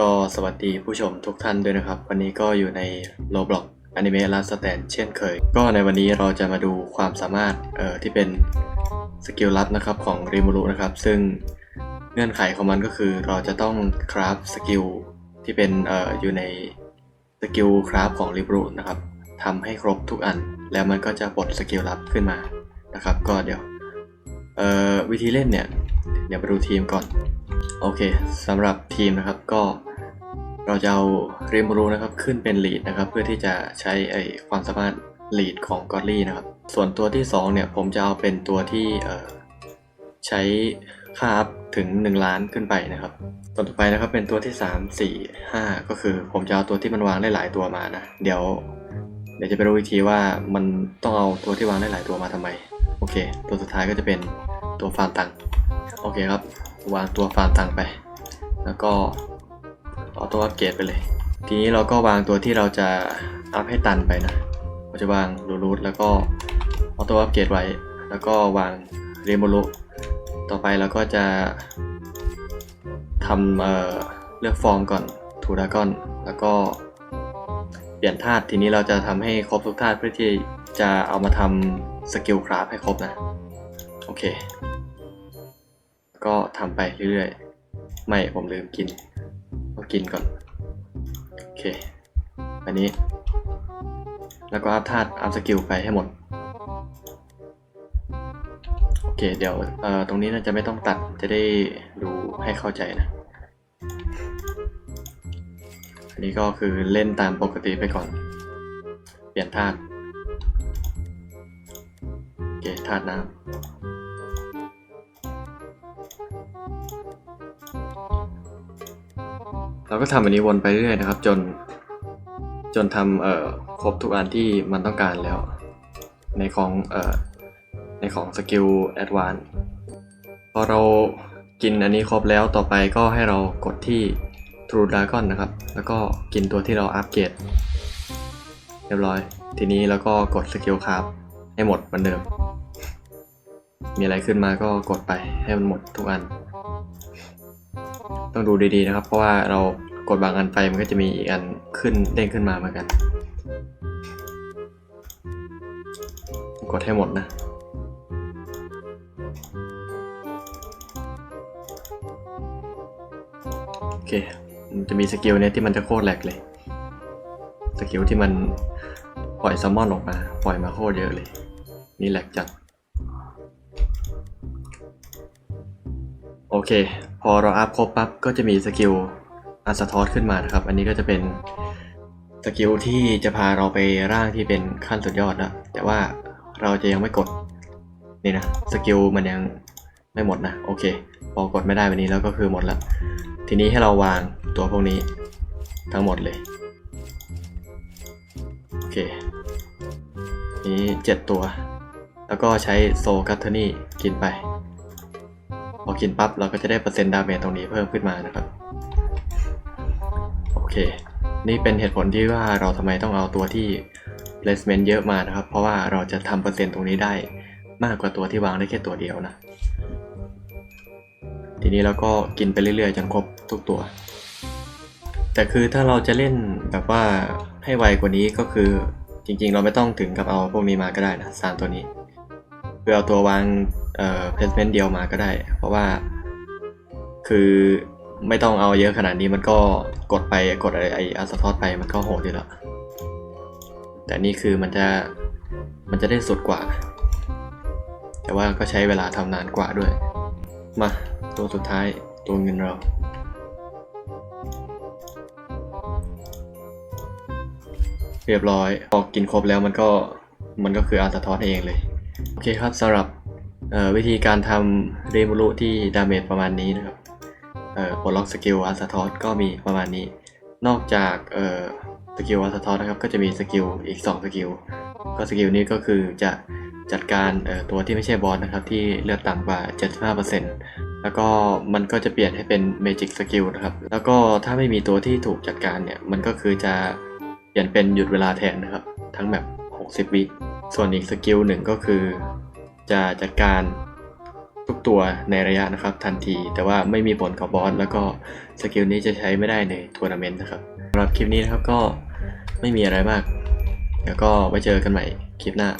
ก็สวัสดีผู้ชมทุกท่านด้วยนะครับ วันนี้ก็อยู่ใน Roblox Anime Last Stand เช่นเคย ก็ในวันนี้เราจะมาดูความสามารถเอ่อที่เป็นสกิลลับนะครับของริมูรุนะครับ ซึ่งเงื่อนไขของมันก็คือเราจะต้องคราฟสกิลที่เป็นเอ่ออยู่ในสกิลคราฟของริมูรุนะครับทำให้ครบทุกอัน แล้วมันก็จะปลดสกิลลับขึ้นมานะครับ ก็เดี๋ยวเอ่อวิธีเล่นเนี่ยเดี๋ยวมาดูทีมก่อน โอเคสำหรับทีมนะครับก็ เราจะเอาเรมูรูนะครับขึ้นเป็นลีดนะครับ เพื่อที่จะใช้ไอความสามารถลีดของกอ d ลี่นะครับ ส่วนตัวที่ 2 เนี่ย ผมจะเอาเป็นตัวที่ใช้ค่าอัพถึง 1 ล้านขึ้นไปนะครับ ต่อไปนะครับเป็นตัวที่ 3 4 5 ก็คือผมจะเอาตัวที่มันวางได้หลายตัวมานะ เดี๋ยว เดี๋ยวจะไปรู้อีกทีว่ามันต้องเอาตัวที่วางได้หลายตัวมาทำไม โอเค ตัวสุดท้ายก็จะเป็นตัวฟาร์มตังค์โอเคครับ วางตัวฟาร์มตังค์ไป แล้วก็ ออโต้อัปเกรดไปเลย ทีนี้เราก็วางตัวที่เราจะอัพให้ตันไปนะเราจะวางรูรูทแล้วก็ออโต้อัปเกรดไว้ แล้วก็วางเรโมโลต่อไปเราก็จะทำเเลือกฟอร์มก่อนทูดากอน แล้วก็เปลี่ยนธาตุทีนี้เราจะทำให้ครบทุกธาตุเพื่อที่จะเอามาทำสกิลคราฟให้ครบนะ โอเค ก็ทำไปเรื่อยๆ ไม่ผมลืมกิน กินก่อน โอเค อันนี้ แล้วก็อัพธาตุอัพสกิลไปให้หมด โอเค เดี๋ยวเอ่อตรงนี้น่าจะไม่ต้องตัดจะได้ดูให้เข้าใจนะ อันนี้ก็คือเล่นตามปกติไปก่อน เปลี่ยนธาตุโอเคธาตุน้ำ เราก็ทำอันนี้วนไปเรื่อยนะครับ จน จนทำเอ่อครบทุกอันที่มันต้องการแล้ว ในของเอ่อในของสกิลแอดวานพอเรากินอันนี้ครบแล้วต่อไปก็ให้เรากดที่ True Dragon นะครับ แล้วก็กินตัวที่เราอัปเกรดเรียบร้อย ทีนี้แล้วก็กดสกิลคราฟให้หมดเหมือนเดิม มีอะไรขึ้นมาก็กดไปให้มันหมดทุกอัน ต้องดูดีๆนะครับ เพราะว่าเรากดบางอันไปมันก็จะมีอีกอันขึ้นเด้งขึ้นมาเหมือนกัน กดให้หมดนะโอเคมันจะมีสกิลเนี่ยที่มันจะโคตรแหลกเลยสกิลที่มันปล่อยซัมมอนออกมา ปล่อยมาโคตรเยอะเลย นี่แหลกจัด โอเค พอเราอัพครบปั๊บก็จะมีสกิลอัสทอสขึ้นมานะครับ อันนี้ก็จะเป็นสกิลที่จะพาเราไปร่างที่เป็นขั้นสุดยอดนะแต่ว่าเราจะยังไม่กดนี่นะสกิลมันยังไม่หมดนะโอเค พอกดไม่ได้วันนี้แล้วก็คือหมดละทีนี้ให้เราวางตัวพวกนี้ทั้งหมดเลยโอเคนี้เจ็ดตัว แล้วก็ใช้โซกัตเทอร์นี่กินไป พอกินปั๊บเราก็จะได้เปอร์เซ็นต์ดาเมจตรงนี้เพิ่มขึ้นมานะครับ โอเค นี่เป็นเหตุผลที่ว่าเราทำไมต้องเอาตัวที่ placement เยอะมานะครับ เพราะว่าเราจะทำเปอร์เซ็นต์ตรงนี้ได้มากกว่าตัวที่วางได้แค่ตัวเดียวนะ ทีนี้เราก็กินไปเรื่อยๆ จนครบทุกตัว แต่คือถ้าเราจะเล่นแบบว่าให้ไวกว่านี้ก็คือจริงๆ เราไม่ต้องถึงกับเอาพวกนี้มาก็ได้นะสามตัวนี้คือเอาตัววาง เอ่อ placement เดียวมาก็ได้ เพราะว่า คือไม่ต้องเอาเยอะขนาดนี้มันก็กดไปกดอะไอไออัสทอดไปมันก็โหดอยู่แล้ว แต่นี่คือมันจะมันจะได้สุดกว่า แต่ว่าก็ใช้เวลาทำนานกว่าด้วย มา ตัวสุดท้ายตัวเงินเรา เรียบร้อยพอกินครบแล้วมันก็มันก็คืออัลตทอสเองเลย โอเคครับสำหรับ วิธีการทำเรมูรุที่ดาเมจประมาณนี้นะครับเอ่อปลดล็อกสกิลอัลตาทอสก็มีประมาณนี้ นอกจากสกิลอัลตาทอสนะครับก็จะมีสกิลอีก2สกิลก็สกิลนี้ก็คือจะจัดการตัวที่ไม่ใช่บอสนะครับที่เลือดต่ำกว่า 75%แล้วก็มันก็จะเปลี่ยนให้เป็นเมจิกสกิลนะครับแล้วก็ถ้าไม่มีตัวที่ถูกจัดการเนี่ยมันก็คือจะเปลี่ยนเป็นหยุดเวลาแทนนะครับ ทั้งแบบ 60 วิส่วนอีกสกิลหนึ่งก็คือ จะจัดการทุกตัวในระยะนะครับทันที แต่ว่าไม่มีผลกับบอสแล้วก็สกิลนี้จะใช้ไม่ได้ในทัวร์นาเมนต์นะครับสำหรับคลิปนี้นะครับก็ไม่มีอะไรมาก แล้วก็ไว้เจอกันใหม่คลิปหน้า